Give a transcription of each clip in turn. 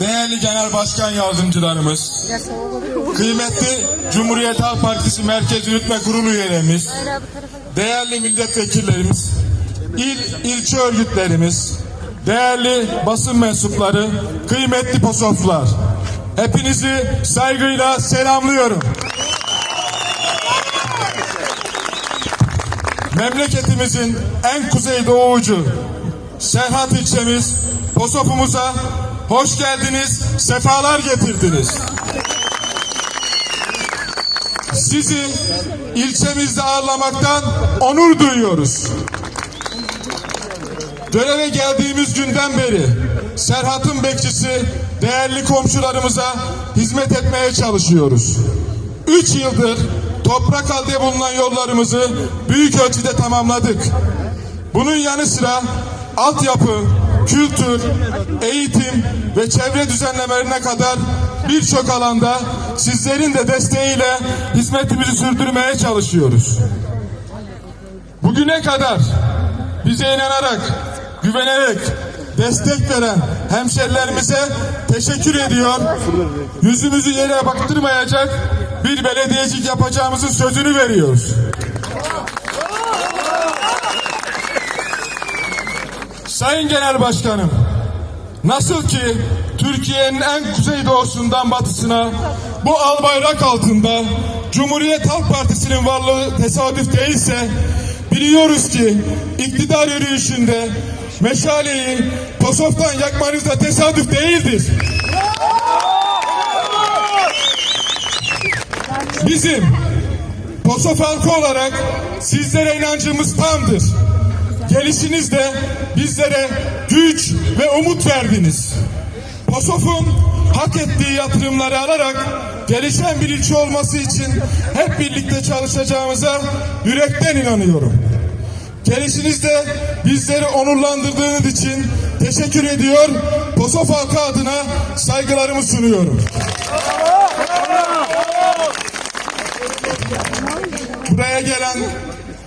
değerli genel başkan yardımcılarımız, kıymetli Cumhuriyet Halk Partisi Merkez Yürütme Kurulu üyelerimiz, değerli milletvekillerimiz, il ilçe örgütlerimiz, değerli basın mensupları, kıymetli posoflar. Hepinizi saygıyla selamlıyorum. Memleketimizin en kuzeydoğu ucu Serhat ilçemiz Posofumuza hoş geldiniz, sefalar getirdiniz. Sizi ilçemizde ağırlamaktan onur duyuyoruz. Göreve geldiğimiz günden beri Serhat'ın bekçisi değerli komşularımıza hizmet etmeye çalışıyoruz. Üç yıldır toprak halde bulunan yollarımızı büyük ölçüde tamamladık. Bunun yanı sıra altyapı, kültür, eğitim ve çevre düzenlemelerine kadar birçok alanda sizlerin de desteğiyle hizmetimizi sürdürmeye çalışıyoruz. Bugüne kadar bize inanarak, güvenerek destek veren hemşerilerimize teşekkür ediyor. Yüzümüzü yere baktırmayacak bir belediyecilik yapacağımızın sözünü veriyoruz. Sayın Genel Başkanım, nasıl ki Türkiye'nin en kuzeydoğusundan batısına bu al bayrak altında Cumhuriyet Halk Partisi'nin varlığı tesadüf değilse biliyoruz ki iktidar yürüyüşünde meşaleyi Kosof'tan yakmanız da tesadüf değildir. Bizim Kosof halkı olarak sizlere inancımız tamdır. Gelişinizde bizlere güç ve umut verdiniz. Kosof'un hak ettiği yatırımları alarak gelişen bir ilçe olması için hep birlikte çalışacağımıza yürekten inanıyorum. Gelişinizde bizleri onurlandırdığınız için teşekkür ediyor. Kosof halkı adına saygılarımı sunuyorum. Buraya gelen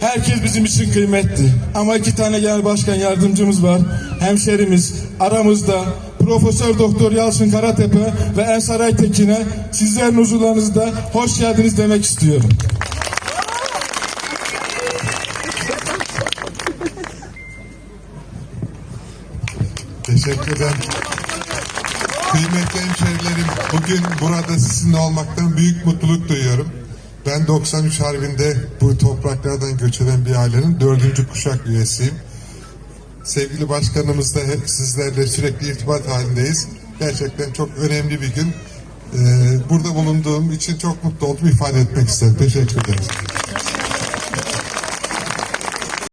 herkes bizim için kıymetli. Ama iki tane genel başkan yardımcımız var. Hemşerimiz aramızda Profesör Doktor Yalçın Karatepe ve Ensar Aytekin'e sizlerin huzurlarınızda hoş geldiniz demek istiyorum. Teşekkür ederim. Kıymetli hemşehrilerim, bugün burada sizinle olmaktan büyük mutluluk duyuyorum. Ben 93 Harbi'nde bu topraklardan göç eden bir ailenin dördüncü kuşak üyesiyim. Sevgili başkanımızla hep sizlerle sürekli irtibat halindeyiz. Gerçekten çok önemli bir gün. Ee, burada bulunduğum için çok mutlu oldum ifade etmek istedim. Teşekkür ederim.